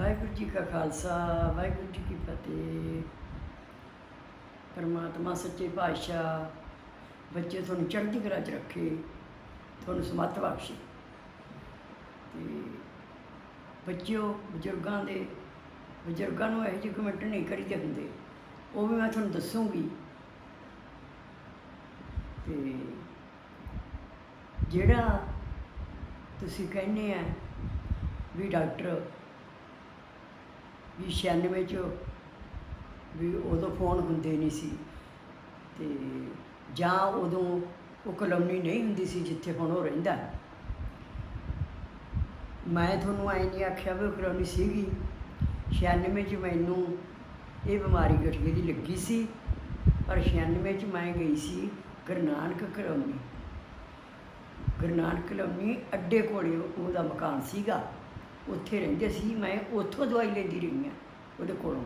ਵਾਹਿਗੁਰੂ ਜੀ ਕਾ ਖਾਲਸਾ, ਵਾਹਿਗੁਰੂ ਜੀ ਕੀ ਫਤਿਹ। ਪਰਮਾਤਮਾ ਸੱਚੇ ਪਾਤਸ਼ਾਹ, ਬੱਚੇ ਤੁਹਾਨੂੰ ਚੜ੍ਹਦੀ ਕਲਾ 'ਚ ਰੱਖੇ, ਤੁਹਾਨੂੰ ਸਮੱਤ ਬਖਸ਼ੇ। ਤੇ ਬੱਚਿਓ, ਬਜ਼ੁਰਗਾਂ ਦੇ, ਬਜ਼ੁਰਗਾਂ ਨੂੰ ਇਹੋ ਜਿਹੇ ਕਮੈਂਟ ਨਹੀਂ ਕਰੀਦੇ ਹੁੰਦੇ। ਉਹ ਵੀ ਮੈਂ ਤੁਹਾਨੂੰ ਦੱਸੂਗੀ। ਤੇ ਜਿਹੜਾ ਤੁਸੀਂ ਕਹਿੰਦੇ ਆ ਵੀ ਡਾਕਟਰ ਵੀ 96 ਚ ਵੀ ਉਦੋਂ ਫੋਨ ਹੁੰਦੇ ਨਹੀਂ ਸੀ। ਤੇ ਜਾਂ ਉਦੋਂ ਉਹ ਕਲੋਨੀ ਨਹੀਂ ਹੁੰਦੀ ਸੀ ਜਿੱਥੇ ਹੁਣ ਉਹ ਰਹਿੰਦਾ। ਮੈਂ ਤੁਹਾਨੂੰ ਐ ਨਹੀਂ ਆਖਿਆ ਵੀ ਉਹ ਕਲੋਨੀ ਸੀਗੀ। 96 ਚ ਮੈਨੂੰ ਇਹ ਬਿਮਾਰੀ ਗਠੀਏ ਦੀ ਲੱਗੀ ਸੀ, ਪਰ 96 ਚ ਮੈਂ ਗਈ ਸੀ ਗੁਰੂ ਨਾਨਕ ਕਲੋਨੀ। ਗੁਰੂ ਨਾਨਕ ਕਲੋਨੀ ਅੱਡੇ ਕੋਲੇ ਉਹਦਾ ਮਕਾਨ ਸੀਗਾ। ਉੱਥੇ ਰਹਿੰਦੇ ਸੀ, ਮੈਂ ਉੱਥੋਂ ਦਵਾਈ ਲੈਂਦੀ ਰਹੀ ਹਾਂ ਉਹਦੇ ਕੋਲੋਂ।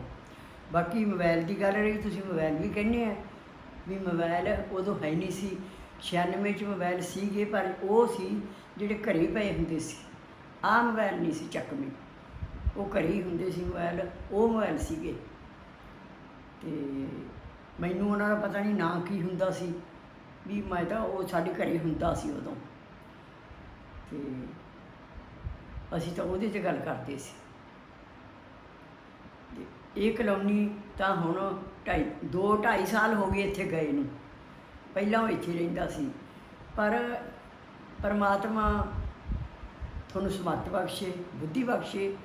ਬਾਕੀ ਮੋਬਾਈਲ ਦੀ ਗੱਲ ਰਹੀ, ਤੁਸੀਂ ਮੋਬਾਈਲ ਵੀ ਕਹਿੰਦੇ ਆ ਵੀ ਮੋਬਾਈਲ ਉਦੋਂ ਹੈ ਨਹੀਂ ਸੀ 96 ਚ ਮੋਬਾਈਲ ਸੀਗੇ, ਪਰ ਉਹ ਸੀ ਜਿਹੜੇ ਘਰੇ ਪਏ ਹੁੰਦੇ ਸੀ। ਆਹ ਮੋਬਾਈਲ ਨਹੀਂ ਸੀ ਚੱਕਵੇਂ ਉਹ ਘਰੇ ਹੀ ਹੁੰਦੇ ਸੀ ਮੋਬਾਈਲ ਉਹ ਮੋਬਾਈਲ ਸੀਗੇ। ਤੇ ਮੈਨੂੰ ਉਹਨਾਂ ਦਾ ਪਤਾ ਨਹੀਂ ਨਾਂ ਕੀ ਹੁੰਦਾ ਸੀ, ਵੀ ਮੈਂ ਤਾਂ ਉਹ ਸਾਡੇ ਘਰੇ ਹੁੰਦਾ ਸੀ ਉਦੋਂ। ਤੇ ਅਸੀਂ ਤਾਂ ਉਹਦੇ 'ਚ ਗੱਲ ਕਰਦੇ ਸੀ। ਇਹ ਕਲੋਨੀ ਤਾਂ ਹੁਣ ਢਾਈ, ਦੋ ਢਾਈ ਸਾਲ ਹੋ ਗਏ ਇੱਥੇ ਗਏ ਨੂੰ। ਪਹਿਲਾਂ ਉਹ ਇੱਥੇ ਰਹਿੰਦਾ ਸੀ। ਪਰ ਪਰਮਾਤਮਾ ਤੁਹਾਨੂੰ ਸਮੱਤ ਬਖਸ਼ੇ, ਬੁੱਧੀ ਬਖਸ਼ੇ।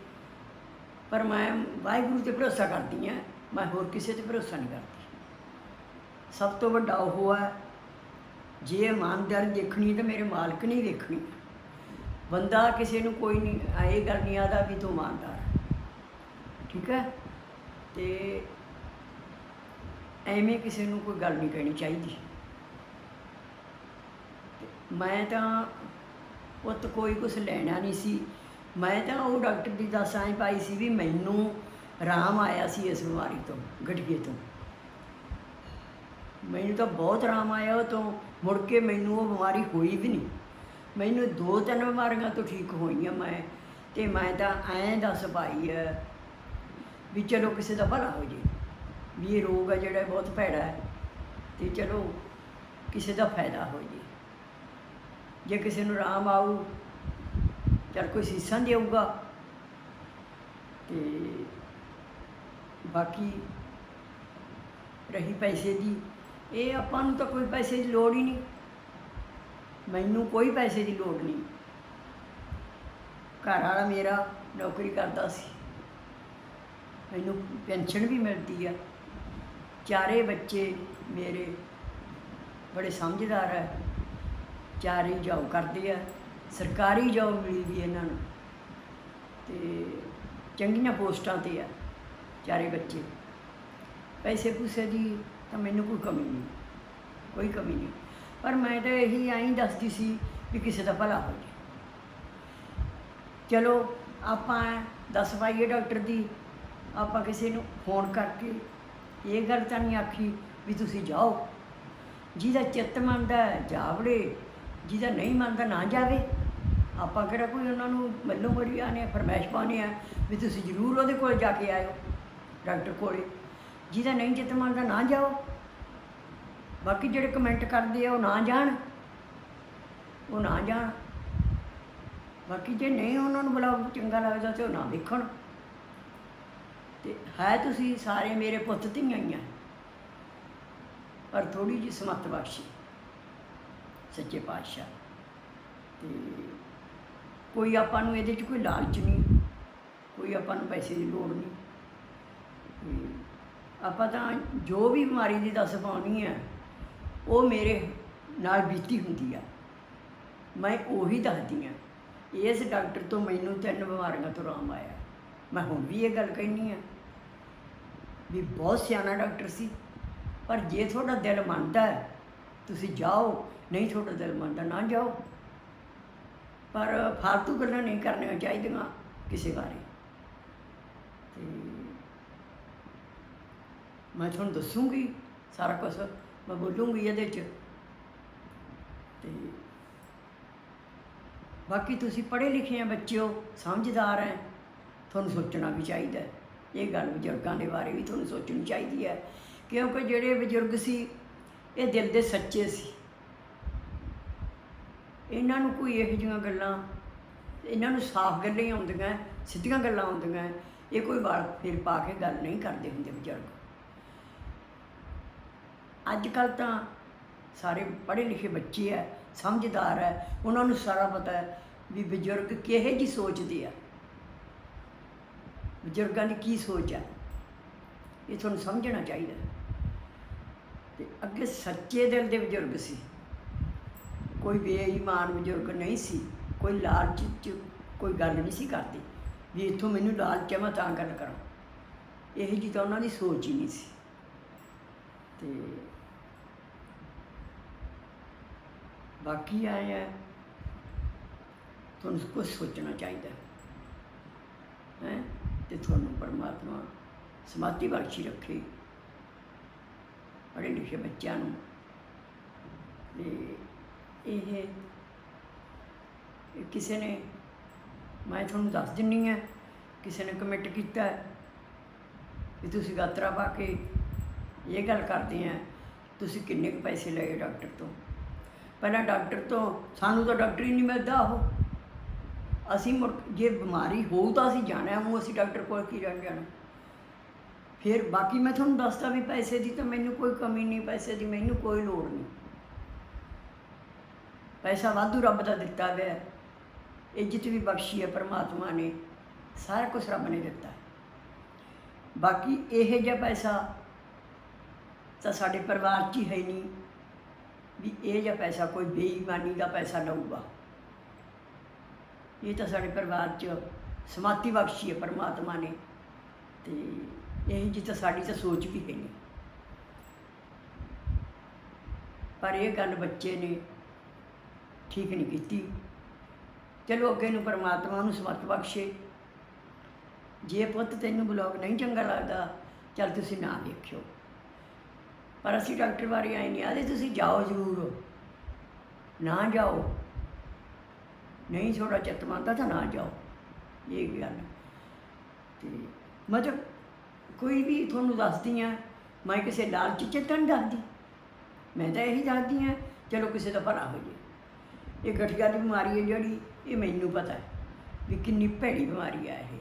ਪਰ ਮੈਂ ਵਾਹਿਗੁਰੂ ਤੇ ਭਰੋਸਾ ਕਰਦੀ ਹਾਂ, ਮੈਂ ਹੋਰ ਕਿਸੇ ਤੇ ਭਰੋਸਾ ਨਹੀਂ ਕਰਦੀ। ਸਭ ਤੋਂ ਵੱਡਾ ਉਹ ਹੈ, ਜੇ ਇਮਾਨਦਾਰ ਦੇਖਣੀ ਤਾਂ ਮੇਰੇ ਮਾਲਕ ਨਹੀਂ ਦੇਖਣੀ ਬੰਦਾ ਕਿਸੇ ਨੂੰ ਕੋਈ ਨਹੀਂ ਇਹ ਗੱਲ ਨਹੀਂ ਆਦਾ ਵੀ ਤੂੰ ਇਮਾਨਦਾਰ ਠੀਕ ਹੈ? ਤੇ ਐਵੇਂ ਕਿਸੇ ਨੂੰ ਕੋਈ ਗੱਲ ਨਹੀਂ ਕਹਿਣੀ ਚਾਹੀਦੀ। ਮੈਂ ਤਾਂ ਉਹ ਪੁੱਤ ਕੋਈ ਕੁਛ ਲੈਣਾ ਨਹੀਂ ਸੀ। ਮੈਂ ਤਾਂ ਉਹ ਡਾਕਟਰ ਦੀ ਦੱਸਾਂ ਹੀ ਪਾਈ ਸੀ ਵੀ ਮੈਨੂੰ ਆਰਾਮ ਆਇਆ ਸੀ ਇਸ ਬਿਮਾਰੀ ਤੋਂ, ਗਠੀਏ ਤੋਂ। ਮੈਨੂੰ ਤਾਂ ਬਹੁਤ ਆਰਾਮ ਆਇਆ ਉਹ ਤੋਂ, ਮੁੜ ਕੇ ਮੈਨੂੰ ਉਹ ਬਿਮਾਰੀ ਹੋਈ ਵੀ ਨਹੀਂ। ਮੈਨੂੰ ਦੋ ਤਿੰਨ ਬਿਮਾਰੀਆਂ ਤੋਂ ਠੀਕ ਹੋਈਆਂ ਮੈਂ, ਤੇ ਮੈਂ ਤਾਂ ਐਂ ਦੱਸ ਪਾਈ ਹੈ ਵੀ ਚਲੋ ਕਿਸੇ ਦਾ ਭਲਾ ਹੋ ਜੇ, ਵੀ ਇਹ ਰੋਗ ਹੈ ਜਿਹੜਾ ਬਹੁਤ ਭੈੜਾ ਹੈ, ਤੇ ਚਲੋ ਕਿਸੇ ਦਾ ਫਾਇਦਾ ਹੋ ਜੇ। ਜੇ ਕਿਸੇ ਨੂੰ ਆਰਾਮ ਆਊ, ਚਲ ਕੋਈ ਸੀਸਾਂ ਦੇਊਗਾ, ਤੇ ਬਾਕੀ ਰਹੀ ਪੈਸੇ ਦੀ, ਇਹ ਆਪਾਂ ਨੂੰ ਤਾਂ ਕੋਈ ਪੈਸੇ ਦੀ ਲੋੜ ਹੀ ਨਹੀਂ। ਮੈਨੂੰ ਕੋਈ ਪੈਸੇ ਦੀ ਲੋੜ ਨਹੀਂ। ਘਰ ਵਾਲਾ ਮੇਰਾ ਨੌਕਰੀ ਕਰਦਾ ਸੀ। ਮੈਨੂੰ ਪੈਨਸ਼ਨ ਵੀ ਮਿਲਦੀ ਆ। ਚਾਰੇ ਬੱਚੇ ਮੇਰੇ ਬੜੇ ਸਮਝਦਾਰ ਹੈ ਚਾਰੇ ਜੌਬ ਕਰਦੇ ਆ। ਸਰਕਾਰੀ ਜੌਬ ਮਿਲੀ ਵੀ ਇਹਨਾਂ ਨੂੰ। ਤੇ ਚੰਗੀਆਂ ਪੋਸਟਾਂ ਤੇ ਆ ਚਾਰੇ ਬੱਚੇ। ਪੈਸੇ ਪੂਸੇ ਦੀ ਤਾਂ ਮੈਨੂੰ ਕੋਈ ਕਮੀ ਨਹੀਂ। ਕੋਈ ਕਮੀ ਨਹੀਂ। ਪਰ ਮੈਂ ਤਾਂ ਇਹੀ ਐਂ ਦੱਸਦੀ ਸੀ ਵੀ ਕਿਸੇ ਦਾ ਭਲਾ ਹੋ ਜਾਵੇ ਚਲੋ, ਆਪਾਂ ਦੱਸ ਪਾਈਏ ਡਾਕਟਰ ਦੀ, ਆਪਾਂ ਕਿਸੇ ਨੂੰ ਫੋਨ ਕਰਕੇ ਇਹ ਗੱਲ ਤਾਂ ਨਹੀਂ ਆਖੀ ਵੀ ਤੁਸੀਂ ਜਾਓ। ਜਿਹਦਾ ਚਿੱਤ ਮੰਨਦਾ ਜਾਵੜੇ, ਜਿਹਦਾ ਨਹੀਂ ਮੰਨਦਾ ਨਾ ਜਾਵੇ। ਆਪਾਂ ਕਿਹੜਾ ਕੋਈ ਉਹਨਾਂ ਨੂੰ ਮੱਲੋ ਮਰੀ ਆਨੇ ਫਰਮਾਇਸ਼ ਪਾਉਣੇ ਆ ਵੀ ਤੁਸੀਂ ਜ਼ਰੂਰ ਉਹਦੇ ਕੋਲ ਜਾ ਕੇ ਆਇਓ, ਡਾਕਟਰ ਕੋਲੇ। ਜਿਹਦਾ ਨਹੀਂ ਚਿੱਤ ਮੰਨਦਾ ਨਾ ਜਾਓ ਬਾਕੀ ਜਿਹੜੇ ਕਮੈਂਟ ਕਰਦੇ ਆ, ਉਹ ਨਾ ਜਾਣ। ਉਹ ਨਾ ਜਾਣ। ਬਾਕੀ ਜੇ ਨਹੀਂ ਉਹਨਾਂ ਨੂੰ ਬੁਲਾਓ, ਚੰਗਾ ਲੱਗਦਾ ਤੇ ਉਹ ਨਾ ਦੇਖਣ। ਤੇ ਹੈ ਤੁਸੀਂ ਸਾਰੇ ਮੇਰੇ ਪੁੱਤ ਧੀਆਂ ਹੀ ਆ। ਪਰ ਥੋੜੀ ਜਿਹੀ ਸਮੱਤ ਬਖਸ਼ੀ। ਸੱਚੇ ਪਾਤਸ਼ਾਹ। ਤੇ ਕੋਈ ਆਪਾਂ ਨੂੰ ਇਹਦੇ 'ਚ ਕੋਈ ਲਾਲਚ ਨਹੀਂ। ਕੋਈ ਆਪਾਂ ਨੂੰ ਪੈਸੇ ਦੀ ਲੋੜ ਨਹੀਂ। ਆਪਾਂ ਤਾਂ ਜੋ ਵੀ ਬਿਮਾਰੀ ਦੀ ਦੱਸ ਪਾਉਣੀ ਹੈ ਉਹ ਮੇਰੇ ਨਾਲ ਬੀਤੀ ਹੁੰਦੀ ਆ। ਮੈਂ ਉਹੀ ਦੱਸਦੀ ਆ। ਇਸ ਡਾਕਟਰ ਤੋਂ ਮੈਨੂੰ ਤਿੰਨ ਬਿਮਾਰੀਆਂ ਤੋਂ ਆਰਾਮ ਆਇਆ। ਮੈਂ ਹੁਣ ਵੀ ਇਹ ਗੱਲ ਕਹਿਨੀ ਆ ਵੀ ਬਹੁਤ ਸਿਆਣਾ ਡਾਕਟਰ ਸੀ। ਪਰ ਜੇ ਤੁਹਾਡਾ ਦਿਲ ਮੰਨਦਾ ਤੁਸੀਂ ਜਾਓ। ਨਹੀਂ ਤੁਹਾਡਾ ਦਿਲ ਮੰਨਦਾ, ਨਾ ਜਾਓ। ਪਰ ਫालतू ਗੱਲਾਂ ਨਹੀਂ ਕਰਨੀਆਂ ਚਾਹੀਦੀਆਂ ਕਿਸੇ ਬਾਰੇ। ਤੇ ਮੈਂ ਤੁਹਾਨੂੰ ਦੱਸੂਗੀ ਸਾਰਾ ਕੁਝ ਮੈਂ ਬੋਲੂੰਗੀ ਇਹਦੇ 'ਚ। ਤੇ ਬਾਕੀ ਤੁਸੀਂ ਪੜ੍ਹੇ ਲਿਖੇ ਆ ਬੱਚਿਓ, ਸਮਝਦਾਰ ਹੈ ਤੁਹਾਨੂੰ ਸੋਚਣਾ ਵੀ ਚਾਹੀਦਾ ਇਹ ਗੱਲ ਬਜ਼ੁਰਗਾਂ ਦੇ ਬਾਰੇ ਵੀ ਤੁਹਾਨੂੰ ਸੋਚਣੀ ਚਾਹੀਦੀ ਹੈ ਕਿਉਂਕਿ ਜਿਹੜੇ ਬਜ਼ੁਰਗ ਸੀ, ਇਹ ਦਿਲ ਦੇ ਸੱਚੇ ਸੀ। ਇਹਨਾਂ ਨੂੰ ਕੋਈ ਇਹੋ ਜਿਹੀਆਂ ਗੱਲਾਂ, ਇਹਨਾਂ ਨੂੰ ਸਾਫ਼ ਗੱਲਾਂ ਹੀ ਆਉਂਦੀਆਂ ਸਿੱਧੀਆਂ ਗੱਲਾਂ ਆਉਂਦੀਆਂ ਇਹ ਕੋਈ ਵਾਲ ਫੇਰ ਪਾ ਕੇ ਗੱਲ ਨਹੀਂ ਕਰਦੇ ਹੁੰਦੇ ਬਜ਼ੁਰਗ। ਅੱਜ ਕੱਲ ਤਾਂ ਸਾਰੇ ਪੜ੍ਹੇ ਲਿਖੇ ਬੱਚੇ ਆ, ਸਮਝਦਾਰ ਹੈ ਉਹਨਾਂ ਨੂੰ ਸਾਰਾ ਪਤਾ ਹੈ ਵੀ ਬਜ਼ੁਰਗ ਕਿਹੇ ਜੀ ਸੋਚਦੇ ਆ। ਬਜ਼ੁਰਗਾਂ ਦੀ ਕੀ ਸੋਚ ਹੈ ਇਹ ਤੁਹਾਨੂੰ ਸਮਝਣਾ ਚਾਹੀਦਾ ਹੈ। ਤੇ ਅੱਗੇ ਸੱਚੇ ਦਿਲ ਦੇ ਬਜ਼ੁਰਗ ਸੀ। ਕੋਈ ਬੇਈਮਾਨ ਬਜ਼ੁਰਗ ਨਹੀਂ ਸੀ, ਕੋਈ ਲਾਲਚ ਚ ਕੋਈ ਗੱਲ ਨਹੀਂ ਸੀ ਕਰਦੀ, ਵੀ ਇੱਥੋਂ ਮੈਨੂੰ ਲਾਲਚ ਹੈ ਮੈਂ ਤਾਂ ਗੱਲ ਕਰਾਂ। ਇਹ ਜੀ ਤਾਂ ਉਹਨਾਂ ਦੀ ਸੋਚ ਹੀ ਨਹੀਂ ਸੀ। ਤੇ ਬਾਕੀ ਆਇਆ ਤੁਹਾਨੂੰ ਕੁਝ ਸੋਚਣਾ ਚਾਹੀਦਾ। ਹੈ? ਹੈਂ? ਤੇ ਤੁਹਾਨੂੰ ਪਰਮਾਤਮਾ ਸਮਾਧੀ ਬਖਸ਼ੀ ਰੱਖੇ। ਪੜ੍ਹੇ ਲਿਖੇ ਬੱਚਿਆਂ ਨੂੰ। ਤੇ ਇਹ ਕਿਸੇ ਨੇ, ਮੈਂ ਤੁਹਾਨੂੰ ਦੱਸ ਦਿੰਨੀ ਆ, ਕਿਸੇ ਨੇ ਕਮੈਂਟ ਕੀਤਾ ਕਿ ਤੁਸੀਂ ਗਾਤਰਾ ਪਾ ਕੇ ਇਹ ਗੱਲ ਕਰਦੇ ਆ, ਤੁਸੀਂ ਕਿੰਨੇ ਕੁ ਪੈਸੇ ਲਏ ਡਾਕਟਰ ਤੋਂ? ਪਹਿਲਾਂ ਡਾਕਟਰ ਤੋਂ, ਸਾਨੂੰ ਤਾਂ ਡਾਕਟਰ ਹੀ ਨਹੀਂ ਮਿਲਦਾ ਉਹ। ਅਸੀਂ ਮੁੜ ਜੇ ਬਿਮਾਰੀ ਹੋਊ ਤਾਂ ਅਸੀਂ ਜਾਣਾ ਉਹ ਅਸੀਂ ਡਾਕਟਰ ਕੋਲ ਕੀ ਰਹਿਣ ਜਾਣਾ? ਫਿਰ ਬਾਕੀ ਮੈਂ ਤੁਹਾਨੂੰ ਦੱਸਦਾ ਵੀ ਪੈਸੇ ਦੀ ਤਾਂ ਮੈਨੂੰ ਕੋਈ ਕਮੀ ਨਹੀਂ, ਪੈਸੇ ਦੀ ਮੈਨੂੰ ਕੋਈ ਲੋੜ ਨਹੀਂ। ਪੈਸਾ ਵਾਧੂ ਰੱਬ ਦਾ ਦਿੱਤਾ ਹੋਇਆ ਹੈ। ਇੱਜ਼ਤ ਵੀ ਬਖਸ਼ੀ ਹੈ ਪਰਮਾਤਮਾ ਨੇ, ਸਾਰਾ ਕੁਝ ਰੱਬ ਨੇ ਦਿੱਤਾ ਬਾਕੀ ਇਹ ਜਿਹਾ ਪੈਸਾ ਤਾਂ ਸਾਡੇ ਪਰਿਵਾਰ 'ਚ ਹੀ ਹੈ ਨਹੀਂ। ਇਹ ਜਿਹਾ ਪੈਸਾ ਕੋਈ ਬੇਈਮਾਨੀ ਦਾ ਪੈਸਾ ਲਊਗਾ ਇਹ ਤਾਂ ਸਾਡੇ ਪਰਿਵਾਰ 'ਚ ਸਮਾਤੀ ਬਖਸ਼ੀ ਹੈ ਪਰਮਾਤਮਾ ਨੇ ਤੇ ਇਹ ਜੀ ਤਾਂ ਸਾਡੀ ਤਾਂ ਸੋਚ ਵੀ ਹੈ ਨਹੀਂ ਪਰ ਇਹ ਗੱਲ ਬੱਚੇ ਨੇ ਠੀਕ ਨਹੀਂ ਕੀਤੀ। ਚਲੋ ਅੱਗੇ ਨੂੰ ਪਰਮਾਤਮਾ ਨੂੰ ਸਮਰਥ ਬਖਸ਼ੇ। ਜੇ ਪੁੱਤ ਤੈਨੂੰ ਬਲੌਗ ਨਹੀਂ ਚੰਗਾ ਲੱਗਦਾ, ਚੱਲ ਤੁਸੀਂ ਨਾ ਵੇਖਿਓ। ਪਰ ਅਸੀਂ ਡਾਕਟਰ ਬਾਰੇ ਆਏ ਨਹੀਂ, ਆਦੇ ਤੁਸੀਂ ਜਾਓ ਜ਼ਰੂਰ। ਨਾ ਜਾਓ। ਨਹੀਂ ਥੋੜਾ ਚਿੱਤ ਮੰਨਦਾ ਤਾਂ ਨਾ ਜਾਓ। ਇਹ ਗੱਲ। ਤੇ ਮਤਲਬ ਕੋਈ ਵੀ ਤੁਹਾਨੂੰ ਦੱਸਦੀ ਆ, ਮੈਂ ਕਿਸੇ ਲਾਲਚ ਚ ਨਹੀਂ ਦੱਸਦੀ। ਮੈਂ ਤਾਂ ਇਹੀ ਦੱਸਦੀ ਆ, ਚਲੋ ਕਿਸੇ ਦਾ ਭਲਾ ਹੋ ਜੇ ਇਹ ਗਠੀਆ ਦੀ ਬਿਮਾਰੀ ਹੈ ਜਿਹੜੀ, ਇਹ ਮੈਨੂੰ ਪਤਾ ਹੈ ਵੀ ਕਿੰਨੀ ਭੈੜੀ ਬਿਮਾਰੀ ਆ ਇਹ।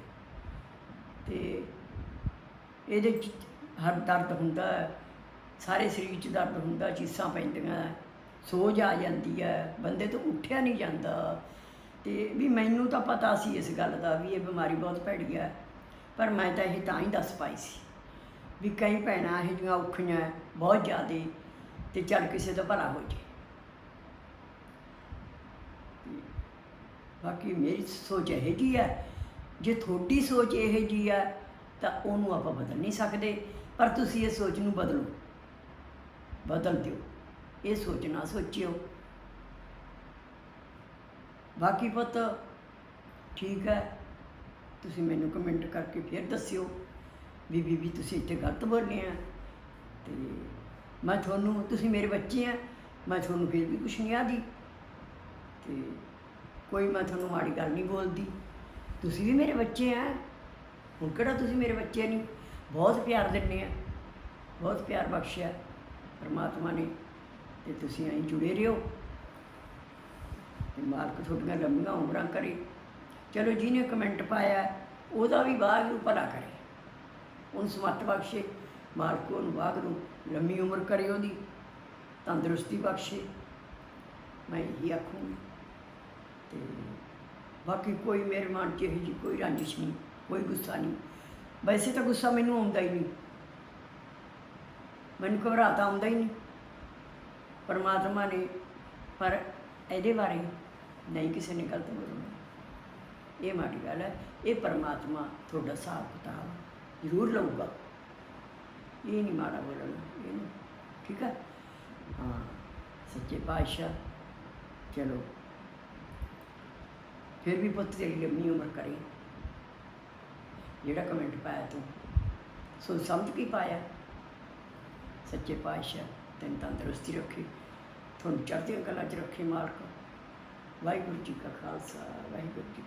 ਤੇ ਇਹਦੇ ਚ ਹਰ ਦਰਦ ਹੁੰਦਾ ਹੈ। ਸਾਰੇ ਸਰੀਰ 'ਚ ਦਰਦ ਹੁੰਦਾ, ਚੀਸਾਂ ਪੈਂਦੀਆਂ, ਸੋਜ ਆ ਜਾਂਦੀ ਹੈ, ਬੰਦੇ ਤੋਂ ਉੱਠਿਆ ਨਹੀਂ ਜਾਂਦਾ। ਤੇ ਵੀ ਮੈਨੂੰ ਤਾਂ ਪਤਾ ਸੀ ਇਸ ਗੱਲ ਦਾ ਵੀ ਇਹ ਬਿਮਾਰੀ ਬਹੁਤ ਭੈੜੀ ਹੈ, ਪਰ ਮੈਂ ਤਾਂ ਇਹ ਤਾਂ ਹੀ ਦੱਸ ਪਾਈ ਸੀ ਵੀ ਕਈ ਭੈਣਾਂ ਇਹ ਜਿਹੀਆਂ ਔਖੀਆਂ ਬਹੁਤ ਜ਼ਿਆਦੇ ਤੇ ਚੱਲ ਕਿਸੇ ਦਾ ਭਲਾ ਹੋ ਜੇ। ਬਾਕੀ ਮੇਰੀ ਸੋਚ ਇਹ ਜੀ ਹੈ, ਜੇ ਤੁਹਾਡੀ ਸੋਚ ਇਹ ਜੀ ਹੈ ਤਾਂ ਉਹਨੂੰ ਆਪਾਂ ਬਦਲ ਨਹੀਂ ਸਕਦੇ, ਪਰ ਤੁਸੀਂ ਇਹ ਸੋਚ ਨੂੰ ਬਦਲੋ। ਬਦਲ ਦਿਓ। ਇਹ ਸੋਚਣਾ ਸੋਚਿਓ। ਬਾਕੀ ਪੁੱਤ, ਠੀਕ ਹੈ। ਤੁਸੀਂ ਮੈਨੂੰ ਕਮੈਂਟ ਕਰਕੇ ਫਿਰ ਦੱਸਿਓ ਵੀ ਬੀਬੀ, ਤੁਸੀਂ ਇੱਥੇ ਗਲਤ ਬੋਲੇ ਆ। ਤੇ ਮੈਂ ਤੁਹਾਨੂੰ, ਤੁਸੀਂ ਮੇਰੇ ਬੱਚੇ ਆ, ਮੈਂ ਤੁਹਾਨੂੰ ਫਿਰ ਵੀ ਕੁਛ ਨਹੀਂ ਆਦੀ ਤੇ ਕੋਈ ਮੈਂ ਤੁਹਾਨੂੰ ਮਾੜੀ ਗੱਲ ਨਹੀਂ ਬੋਲਦੀ। ਤੁਸੀਂ ਵੀ ਮੇਰੇ ਬੱਚੇ ਆ। ਹੁਣ ਕਿਹੜਾ ਤੁਸੀਂ ਮੇਰੇ ਬੱਚੇ ਨਹੀਂ? ਬਹੁਤ ਪਿਆਰ ਦਿੰਦੇ ਆ। ਬਹੁਤ ਪਿਆਰ ਬਖਸ਼ਿਆ। ਪਰਮਾਤਮਾ ਨੇ ਤੇ ਤੁਸੀਂ ਐਂ ਜੁੜੇ ਰਹੋ ਤੇ ਮਾਲਕ ਤੁਹਾਡੀਆਂ ਲੰਮੀਆਂ ਉਮਰਾਂ ਕਰੇ। ਚਲੋ ਜਿਹਨੇ ਕਮੈਂਟ ਪਾਇਆ, ਉਹਦਾ ਵੀ ਵਾਹਿਗੁਰੂ ਭਲਾ ਕਰੇ। ਉਹਨੂੰ ਸਮਤ ਬਖਸ਼ੇ, ਮਾਲਕ ਉਹਨੂੰ ਵਾਹਿਗੁਰੂ ਲੰਮੀ ਉਮਰ ਕਰੇ ਉਹਦੀ, ਤੰਦਰੁਸਤੀ ਬਖਸ਼ੇ। ਮੈਂ ਇਹ ਆਖੂੰਗੀ। ਤੇ ਬਾਕੀ ਕੋਈ ਮੇਰੇ ਮਨ 'ਚ ਇਹੋ ਜਿਹੀ ਕੋਈ ਰੰਜਿਸ਼ ਨਹੀਂ, ਕੋਈ ਗੁੱਸਾ ਨਹੀਂ। ਵੈਸੇ ਤਾਂ ਗੁੱਸਾ ਮੈਨੂੰ ਆਉਂਦਾ ਹੀ ਨਹੀਂ। ਮੈਨੂੰ ਘਬਰਾਹਟ ਆਉਂਦਾ ਹੀ ਨਹੀਂ। ਪਰਮਾਤਮਾ ਨੇ, ਪਰ ਇਹਦੇ ਬਾਰੇ ਨਹੀਂ ਕਿਸੇ ਨੇ ਗਲਤ ਬੋਲਣਾ ਇਹ ਮਾੜੀ ਗੱਲ ਹੈ, ਇਹ ਪਰਮਾਤਮਾ ਤੁਹਾਡਾ ਹਿਸਾਬ ਕਿਤਾਬ ਜ਼ਰੂਰ ਲਊਗਾ। ਇਹ ਨਹੀਂ ਮਾੜਾ ਬੋਲਣਾ, ਇਹ ਨਹੀਂ। ਠੀਕ ਹੈ? ਹਾਂ, ਸੱਚੇ ਪਾਤਸ਼ਾਹ, ਚਲੋ। ਫਿਰ ਵੀ ਪੁੱਤ ਤੇਰੀ ਲੰਮੀ ਉਮਰ ਕਰੇ। ਜਿਹੜਾ ਕਮੈਂਟ ਪਾਇਆ ਤੂੰ, ਸੋ ਸਮਝ ਕੀ ਪਾਇਆ? ਸੱਚੇ ਪਾਤਸ਼ਾਹ, ਤੈਨੂੰ ਤੰਦਰੁਸਤੀ ਰੱਖੇ। ਤੁਹਾਨੂੰ ਚੜ੍ਹਦੀਆਂ ਕਲਾ 'ਚ ਰੱਖੇ ਮਾਲਕ। ਵਾਹਿਗੁਰੂ ਜੀ ਕਾ ਖਾਲਸਾ, ਵਾਹਿਗੁਰੂ ਜੀ